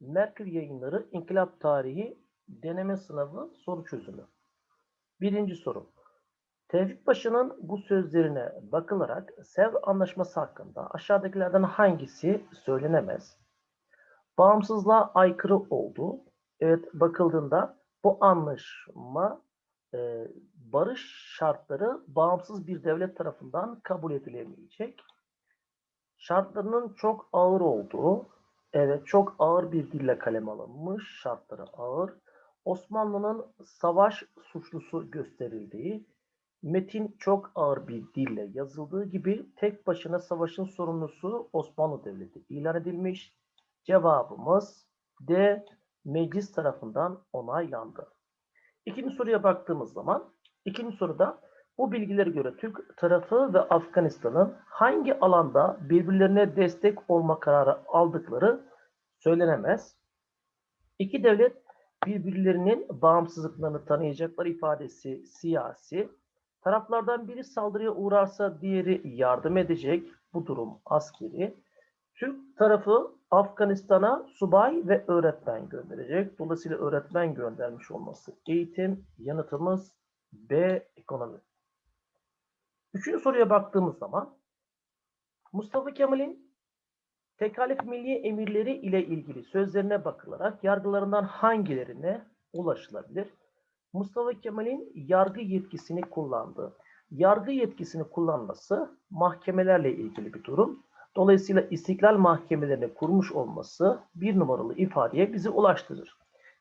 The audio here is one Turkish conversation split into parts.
Merkür Yayınları İnkılap Tarihi Deneme Sınavı Soru Çözümü. Birinci soru. Tevfik Paşa'nın bu sözlerine bakılarak Sevr Anlaşması hakkında aşağıdakilerden hangisi söylenemez? Bağımsızlığa aykırı oldu. Evet bakıldığında bu anlaşma e, barış şartları bağımsız bir devlet tarafından kabul edilemeyecek. Şartlarının çok ağır olduğu, evet çok ağır bir dille kaleme alınmış, şartları ağır. Osmanlı'nın savaş suçlusu gösterildiği, metin çok ağır bir dille yazıldığı gibi tek başına savaşın sorumlusu Osmanlı Devleti ilan edilmiş. Cevabımız D. Meclis tarafından onaylandı. İkinci soruya baktığımız zaman, ikinci soruda bu bilgilere göre Türk tarafı ve Afganistan'ın hangi alanda birbirlerine destek olma kararı aldıkları söylenemez. İki devlet birbirlerinin bağımsızlıklarını tanıyacaklar ifadesi siyasi. Taraflardan biri saldırıya uğrarsa diğeri yardım edecek. Bu durum askeri. Türk tarafı Afganistan'a subay ve öğretmen gönderecek. Dolayısıyla öğretmen göndermiş olması eğitim, yanıtımız B ekonomi. Üçüncü soruya baktığımız zaman Mustafa Kemal'in tekalif milli emirleri ile ilgili sözlerine bakılarak yargılarından hangilerine ulaşılabilir? Mustafa Kemal'in yargı yetkisini kullandığı, yargı yetkisini kullanması mahkemelerle ilgili bir durum. Dolayısıyla istiklal mahkemelerini kurmuş olması bir numaralı ifadeye bizi ulaştırır.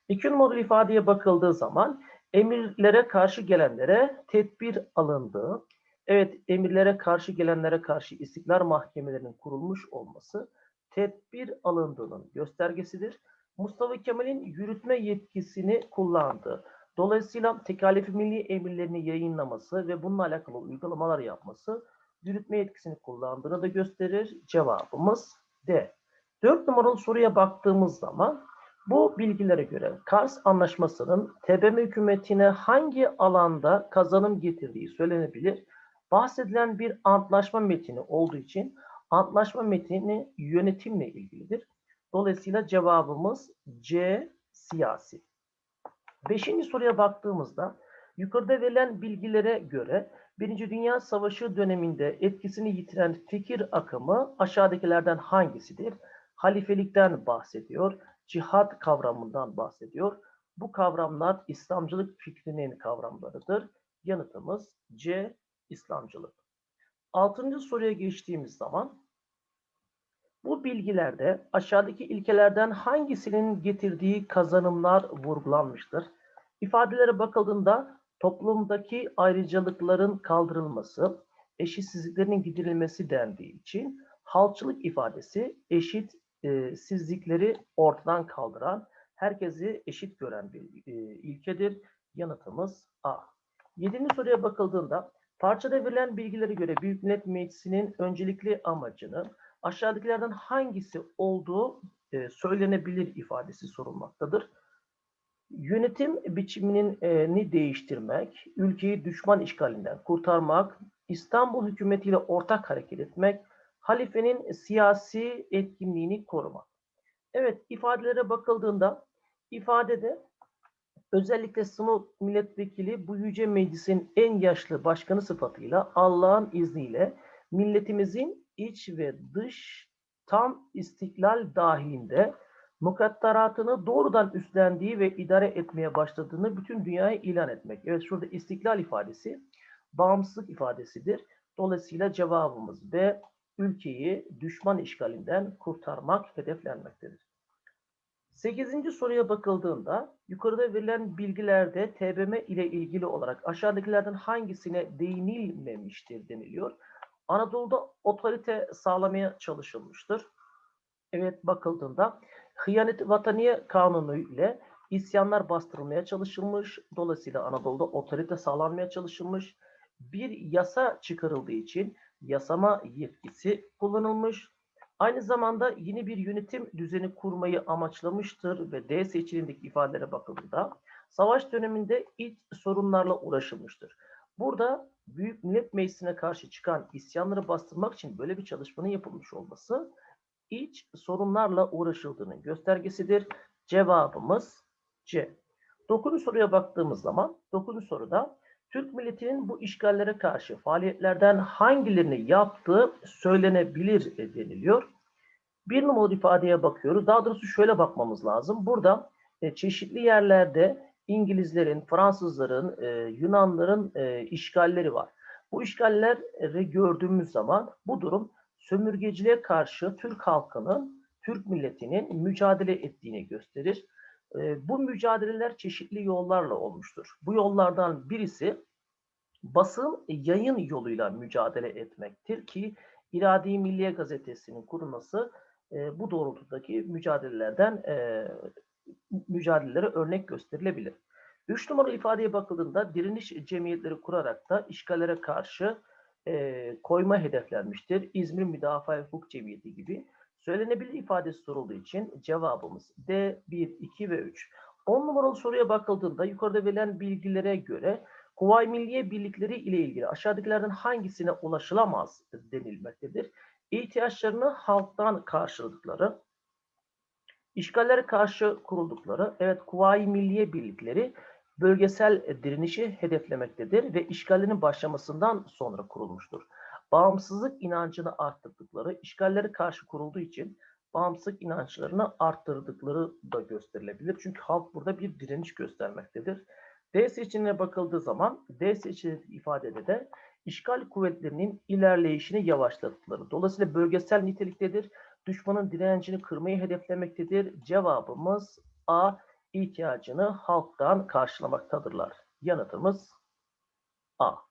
İki numaralı ifadeye bakıldığı zaman emirlere karşı gelenlere tedbir alındığı, evet emirlere karşı gelenlere karşı istiklal mahkemelerinin kurulmuş olması tedbir alındığının göstergesidir. Mustafa Kemal'in yürütme yetkisini kullandığı, dolayısıyla tekalifi milli emirlerini yayınlaması ve bununla alakalı uygulamalar yapması yürütme yetkisini kullandığını da gösterir. Cevabımız D. Dört numaralı soruya baktığımız zaman bu bilgilere göre Kars Anlaşması'nın TBMM hükümetine hangi alanda kazanım getirdiği söylenebilir. Bahsedilen bir antlaşma metni olduğu için antlaşma metni yönetimle ilgilidir. Dolayısıyla cevabımız C siyasi. Beşinci soruya baktığımızda yukarıda verilen bilgilere göre Birinci Dünya Savaşı döneminde etkisini yitiren fikir akımı aşağıdakilerden hangisidir? Halifelikten bahsediyor, cihat kavramından bahsediyor. Bu kavramlar İslamcılık fikrinin kavramlarıdır. Yanıtımız C. İslamcılık. Altıncı soruya geçtiğimiz zaman bu bilgilerde aşağıdaki ilkelerden hangisinin getirdiği kazanımlar vurgulanmıştır? İfadelere bakıldığında toplumdaki ayrıcalıkların kaldırılması, eşitsizliklerin giderilmesi dendiği için halkçılık ifadesi eşitsizlikleri ortadan kaldıran, herkesi eşit gören bir e, ilkedir. Yanıtımız A. Yedinci soruya bakıldığında parçada verilen bilgilere göre Büyük Millet Meclisi'nin öncelikli amacını aşağıdakilerden hangisi olduğu e, söylenebilir ifadesi sorulmaktadır. Yönetim biçiminin e, değiştirmek, ülkeyi düşman işgalinden kurtarmak, İstanbul hükümetiyle ortak hareket etmek, halifenin siyasi etkinliğini korumak. Evet ifadelere bakıldığında ifadede özellikle Sınıf milletvekili bu yüce meclisin en yaşlı başkanı sıfatıyla Allah'ın izniyle milletimizin iç ve dış tam istiklal dahilinde mukadderatını doğrudan üstlendiği ve idare etmeye başladığını bütün dünyaya ilan etmek. Evet şurada istiklal ifadesi bağımsızlık ifadesidir. Dolayısıyla cevabımız B ülkeyi düşman işgalinden kurtarmak hedeflenmektedir. Sekizinci soruya bakıldığında yukarıda verilen bilgilerde TBM ile ilgili olarak aşağıdakilerden hangisine değinilmemiştir deniliyor. Anadolu'da otorite sağlamaya çalışılmıştır. Evet bakıldığında hıyanet vataniye kanunu ile isyanlar bastırılmaya çalışılmış. Dolayısıyla Anadolu'da otorite sağlanmaya çalışılmış. Bir yasa çıkarıldığı için yasama yetkisi kullanılmış. Aynı zamanda yeni bir yönetim düzeni kurmayı amaçlamıştır ve D seçeneğindeki ifadelere bakıldığında savaş döneminde iç sorunlarla uğraşılmıştır. Burada Büyük Millet Meclisi'ne karşı çıkan isyanları bastırmak için böyle bir çalışmanın yapılmış olması iç sorunlarla uğraşıldığının göstergesidir. Cevabımız C. Dokuzuncu soruya baktığımız zaman, dokuzuncu soruda Türk milletinin bu işgallere karşı faaliyetlerden hangilerini yaptığı söylenebilir e, deniliyor. Bir numaralı ifadeye bakıyoruz. Daha doğrusu şöyle bakmamız lazım. Burada e, çeşitli yerlerde İngilizlerin, Fransızların, e, Yunanların e, işgalleri var. Bu işgalleri gördüğümüz zaman bu durum sömürgeciliğe karşı Türk halkının, Türk milletinin mücadele ettiğini gösterir. E, bu mücadeleler çeşitli yollarla olmuştur. Bu yollardan birisi basın yayın yoluyla mücadele etmektir ki İradi Milliye Gazetesi'nin kurulması e, bu doğrultudaki mücadelelerden e, mücadelelere örnek gösterilebilir. Üç numaralı ifadeye bakıldığında direniş cemiyetleri kurarak da işgallere karşı e, koyma hedeflenmiştir. İzmir Müdafaa Hukuk Cemiyeti gibi. Söylenebilir ifadesi sorulduğu için cevabımız D, 1, 2 ve 3. 10 numaralı soruya bakıldığında yukarıda verilen bilgilere göre Kuvayi Milliye birlikleri ile ilgili aşağıdakilerden hangisine ulaşılamaz denilmektedir. İhtiyaçlarını halktan karşıladıkları, işgallere karşı kuruldukları, evet Kuvayi Milliye birlikleri bölgesel direnişi hedeflemektedir ve işgallerin başlamasından sonra kurulmuştur. Bağımsızlık inancını arttırdıkları, işgallere karşı kurulduğu için bağımsızlık inançlarını arttırdıkları da gösterilebilir. Çünkü halk burada bir direniş göstermektedir. D seçeneğine bakıldığı zaman D seçeneği ifadede de işgal kuvvetlerinin ilerleyişini yavaşlattıkları. Dolayısıyla bölgesel niteliktedir. Düşmanın direncini kırmayı hedeflemektedir. Cevabımız A ihtiyacını halktan karşılamaktadırlar. Yanıtımız A.